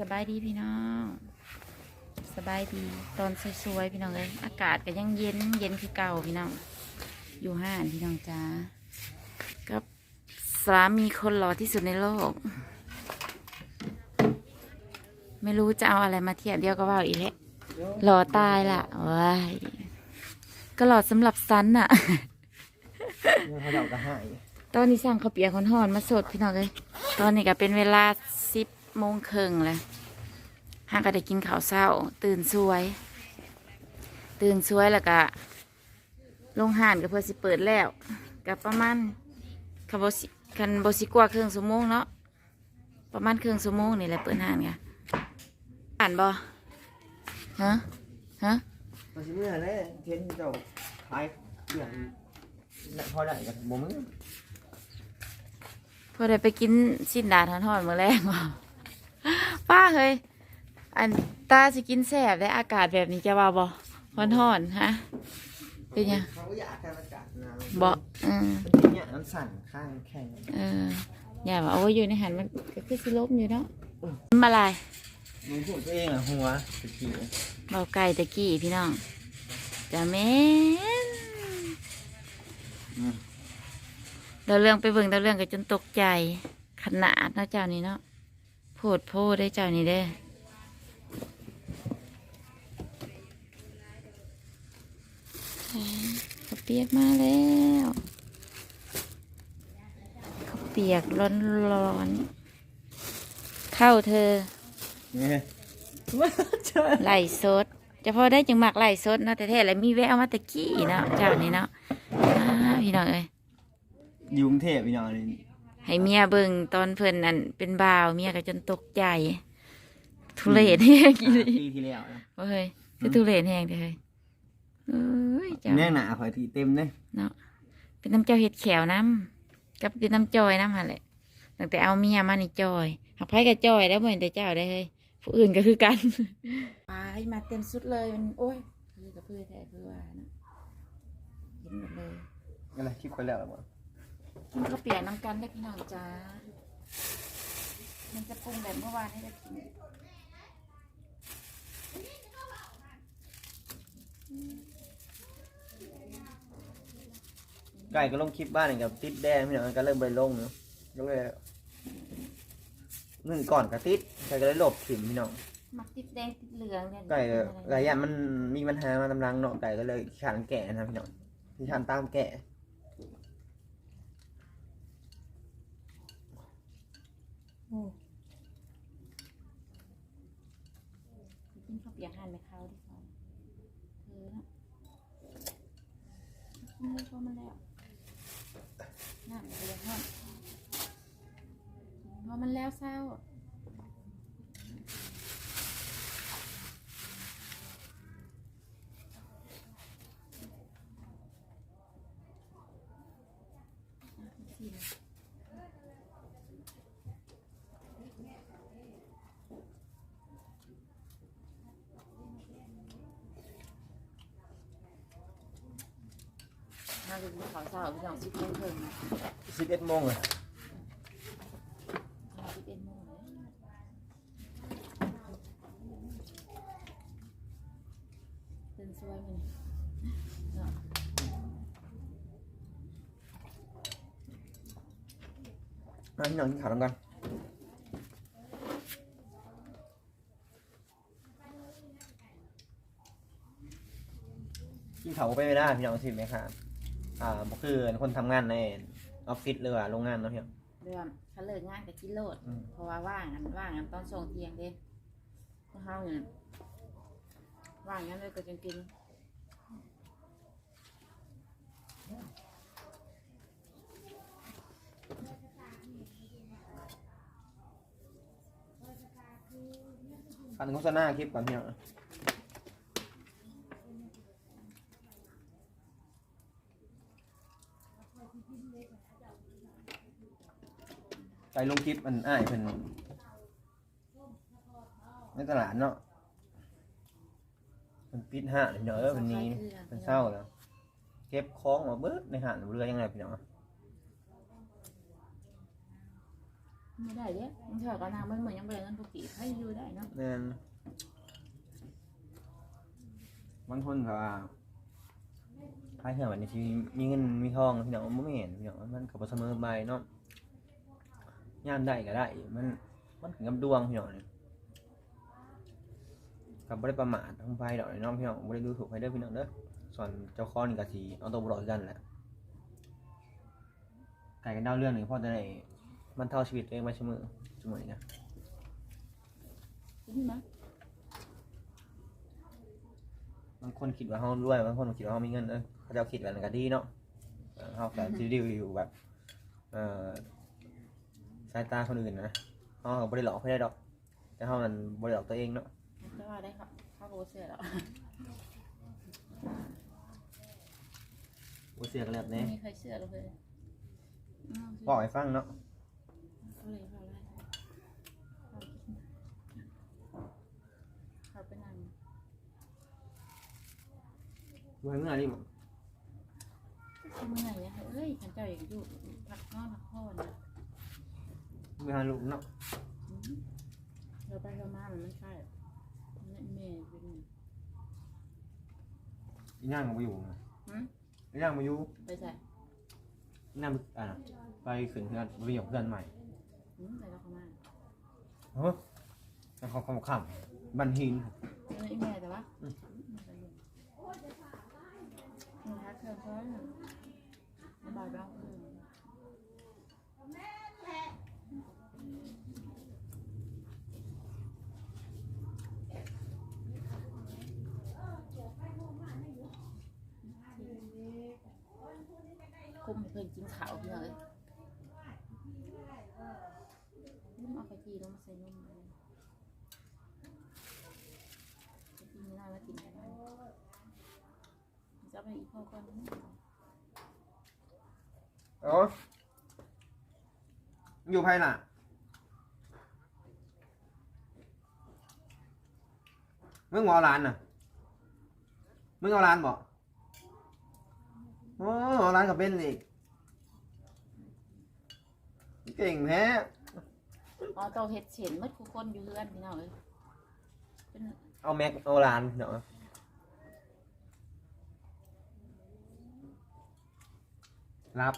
สบายดีพี่น้อง สบายดีตอนสวยๆพี่น้องเลยอากาศก็ยังเย็นเย็นคือเก่าพี่น้อง อยู่ห้านพี่น้องจ้ากับสามีคนหล่อที่สุดในโลก ไม่รู้จะเอาอะไรมาเทียบเดียวก็ว่าอีกแล้วหล่อตายละว้ายก็หล่อสำหรับซันน่ะเขาเดาก็หายตอนนี้สั่งข้าวเปียกห่อนๆมาสดพี่น้องเลย ตอนนี้ก็เป็นเวลาสิบโมงครึ่งแล้ว ห้างก็ได้กินข้าวเช้า ตื่นสวย ตื่นสวยแล้วก็ลงห่านก็เพื่อสิเปิดแล้วก็ประมาณคันบสิคันบสิกว่าครึ่งชั่วโมงเนาะประมาณครึ่งชั่วโมงนี่แหละเปิดห่านค่ะห่านบ่ฮะฮะตอนที่เมื่อแรกเทนเจ้าขายเรื่องนั่นพอได้กับบ่มึงพอได้ไปกินสิ้นดาทอนๆมื้อแรกว่ะป้าเฮ้ย อันตาสิกินแสบได้อากาศแบบนี้จะว่าบ่ฮ้อนๆฮะ เป็นยังเขาก็อยากการอากาศหนาวบ่เออมันเป็นเนี่ยน้ำสั่นข้างแข็งเอออย่าว่าเอาไว้อยู่ในหันมันก็คือสิลบอยู่เนาะมาลายมึงพูดตัวเองอะหัวตะกี้เบาไก่ตะกี้พี่น้องจะแม่นเราเรื่องไปเบิ่งเราเรื่องก็จนตกใจขนาดเนาะเจ้านี่เนาะโพดโพดได้เจ้านี่เด้ ข้าวเปียกมาแล้วข้าวเปียกร้อนร้อนๆเข้าเธอเนี่ยมาเจอไล่สดจะพอได้จังหมักไล่สดเนาะแต่แท้ๆแล้วมีแววมาตะกี้เนาะเจ้านี่เนาะอ้าพี่น้องเอ้ยอยู่กรุงเทพพี่น้องนี่ให้เมียเบิ่งตอนเพิ่นนั่นเป็นบ่าวเมียก็จนตกใจทุเรศแห้งอีหลีปีที่แล้วนะเฮ้ยคือทุเรศแห้งเด้อเฮ้ย เอ้ยเจ้าแน่หนาข่อยทีเต็มเลยเนาะเป็นน้ำเจ้าเห็ดแขวน้ำกับเป็นน้ำจอยน้ำหั่นแหละตั้งแต่เอาเมียมานี่จอยหักไผกับจอยแล้วเหมือนแต่เจ้าได้เฮ้ยผู้อื่นก็คือกันไปมาเต็มสุดเลยมันโอ้ยคือกับเพื่อแท้เพื่อว่านะเห็นหมดเลยอะไรคลิปไปแล้วหรอบ่กินข้าวเปียกน้ำกันได้พี่น้องจ้ามันจะปรุงแบบเมื่อวานให้ได้กิน ไก่ก็ลงคลิปบ้านกับติดแดงพี่น้องก็เริ่มไปลงเนาะก็เลยนึ่งก่อนกับติดไก่ก็เลยหลบถิ่มพี่น้องมักติดแดงติดเหลืองเนี่ยไก่ก็หลายอย่างมันมีปัญหามาตำลังเนาะไก่ก็เลยขานแก่นะครับพี่น้องที่ขานตามแก่โอ้กินข้าวเปียกหั่นไปเข้าดีกว่าเออนะกินเลยพอมันแล้ว น้ำมันเลยห้อนพอมันแล้วเศร้าน่าจะมีเขาวเศร้าพี่น้องสิบโมงถึงสิบเอ็ดโมงเลยสิบเอ็ดโมงเลยตื่นสวยมันเนาะมาพี่น้องกินข้าวกันกินข้าวไปไม่ได้พี่น้องสิไหมครับ อ่าบ่คือคนทำงานในออฟฟิศหรือว่าโรงงานเนาะพี่น้องเรื่องเขาเลิกงานกับกินโลด อืม เพราะว่าว่างอันว่างอันตอนส่งเที่ยงเด้พวกเขาเนี่ยว่างงั้นเลยก็จะกินปันโฆษณาคลิปก่อนพี่น้องไป ลงคลิปมันอ้ายเพิ่นในตลาดเนาะมันปิดห้างเดี๋ยวเออวันนี้มันเศร้าแล้วเก็บของมาเบิดในห้างเรือยังไงพี่น้องไม่ได้เด้มันเถอะก็นางมันเหมือนยังบ่ได้เงินปกติให้อยู่ได้เนาะแม่นบางคนก็ว่าพายเถื่อนวันนี้ที่มีเงินมีทองพี่น้องมันไม่เห็นพี่น้องมันก็บ่เสมอไปเนาะ ยามได้ก็ได้ มัน มันถึงกับดวงพี่น้องนี่ก็บ่ได้ประมาททั้งไปดอกเนาะพี่น้องบ่ได้ดูถูกใครเด้อพี่น้องเด้อส่วนเจ้าของนี่ก็สิเอาตัวบ่รอดคือกันแหละไก่กันดาวเรื่องหนึงพอจะได้บรรเทาชีวิตตัวเองไว้เสมอเสมอนี่นะกินมั้ยบางคนคิดว่าเขารวยบางคนคิดว่าเขามีเงินเออเขาจะคิดแบบนั้นก็ดีเนาะเออเขาแต่ที่รีวิวแบบเอ่อ สายตาคนอื่นนะเขาก็บริหลอกไม่ได้ดอก แต่เขามันบริหลอกตัวเองเนาะจะว่าได้ครับข้าวโพดเสือแล้วว่าเสียกันแล้วไม่เนี่ยมีใครเชื่อเลยอ้าวบอกให้ฟังเนาะเอาเลยเอาเลยเอากินเอาไปนั่งดูให้เมื่อนี่ทำไงเนี่ยเอ้ยขันเจ้าอย่างอยู่พักนอนพักผ่อนนะ เมื่อหาลูกเนาะอืมเราไปเรามามันไม่ใช่แม่แม่เป็นอีนั่งก็มาอยู่นะหืมอีนั่งมาอยู่ไปใส่อีนั่งอ่าไปขึ้นเพื่อนเรียกเพื่อนใหม่หืมไปเราเข้ามาเฮ้ยแล้วเขาเขาขำบันทินเอ้ยแม่แต่ว่าอืมมันทักเธอเขาระบายบ้าง มให้เพิ่นกินข้าวเพื่อเลยนี่เอากะทิลงมาใส่นมเลยกะทินไม่ได้มากินกันจะไปอีกพ่อก่อนนะเอาอยู่ไพ่น่ะมึงเอาร้านน่ะมึงเอาร้านบอก โอ้เอาร้านกับเป็นอีก เก่งแท้อ๋อเตาเห็ดเฉียนหมืดทุกคนอยู่เรือนพี่น้องเลยเป็นเอาแม็กเอาร้านเนาะรับ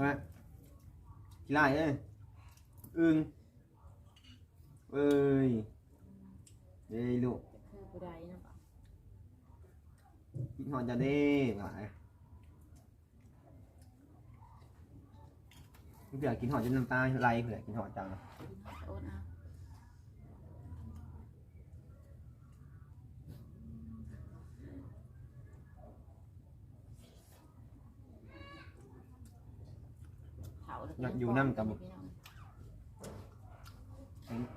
ว่ากี่ไร่เอ้ยอึงเอ้ยเอ้ยลูกคือผู้ใดนะปะกินหอนจะได้หลายเผื่อกินหอนจนน้ำตาไหลเผื่อกินหอนจัง โอ๊ตเอาเผาแล้ว อยากอยู่น้ำกับพี่น้อง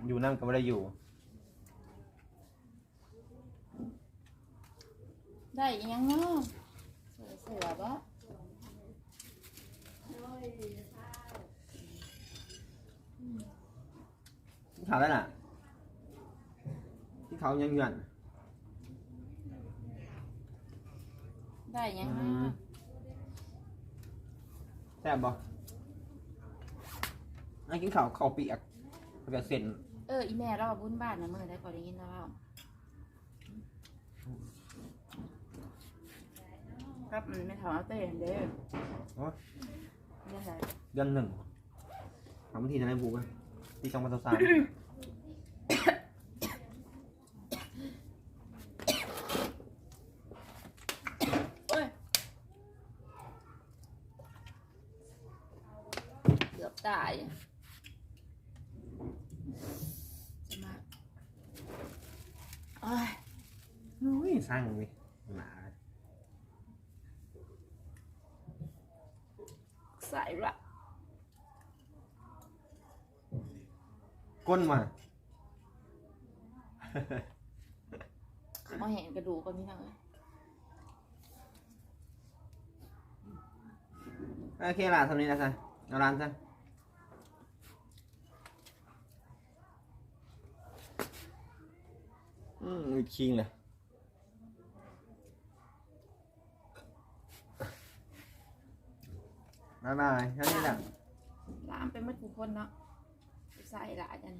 อยู่นั่งก็ไม่ได้อยู่ ได้อีหยังเนาะเสือเสือบ่ที่เขาได้น่ะ ที่เขายังหย่อนได้อีหยังอืเนาะมแซ่บบ่ ไอ้กินข้าวข้าวเปียกข้าวเปียกเส้นเอออีแม่เราว่าบุญบ้านนะมื้อได้ก่อนได้ยินแล้วเว้าครับมันไม่ถามเอาเต้เด้อโอ้ยเรื่องอะไร เดือนหนึ่งทำทีจะได้บูกันที่สองพันสามโอ้ยเกือบตายจะมาโอ้ย อุ้ย สร้างเลยหนาใส่ละก้นมา มาเห็นกระดูกก่อนพี่น้องเอ้ยโอเคล่ะทำนี้นะซะเอาร้านซะอืมมีคิงเลย บายบายเท่านี้แหละลามไปหมดทุกคนเนาะใส่ละจัน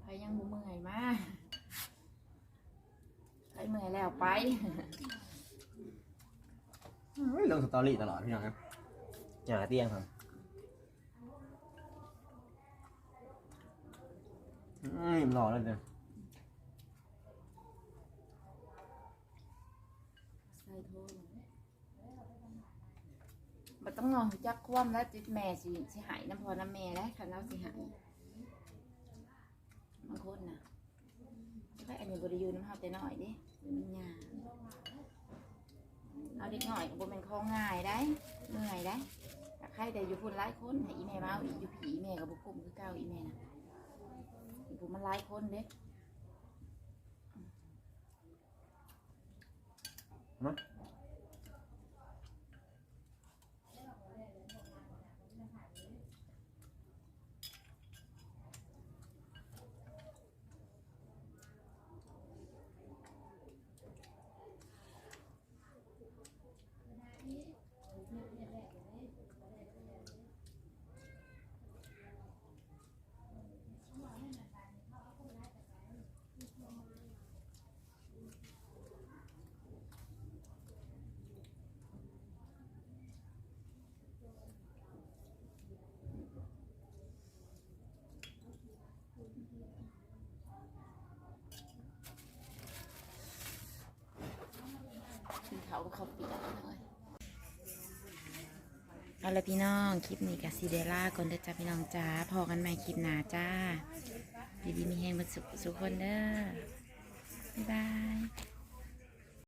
ใครยังบ่เมื่อยมาใครเมื่อยแล้วไปเฮ้ยลงสตอรี่ตลอดพี่น้องครับอย่าเตี้ยงครับอืมหล่อเลยเด้อใส่โทษ มันต้องนอนจักคว่ำแล้วจิตแม่สิสิหายน้ำพอน้ำแม่แล้วคันเราสิหายบางคนน่ะแค่อันนี้บริยูน้ำเฮาแต่น้อยเด้มันยาเอาเด็กหน่อยบ่แม่นของง่ายได้เหนื่อยได้ใครแต่อยู่พุ่นหลายคนให้อีแม่มาเอาอีอยู่ผีแม่กับบุกุมคือเก่าอีแม่น่ะอีพุ่นมันหลายคนเด้กิเขาก็เขาวเปียกเลย เอาละพี่น้อง คลิปนี้กับซีเดล่าก่อนเด้อจ้าพี่น้องจ้าพอกันใหม่คลิปหน้าจ้า ดีดีมีแหงมาสุขสุขคนเด้อบ๊ายบาย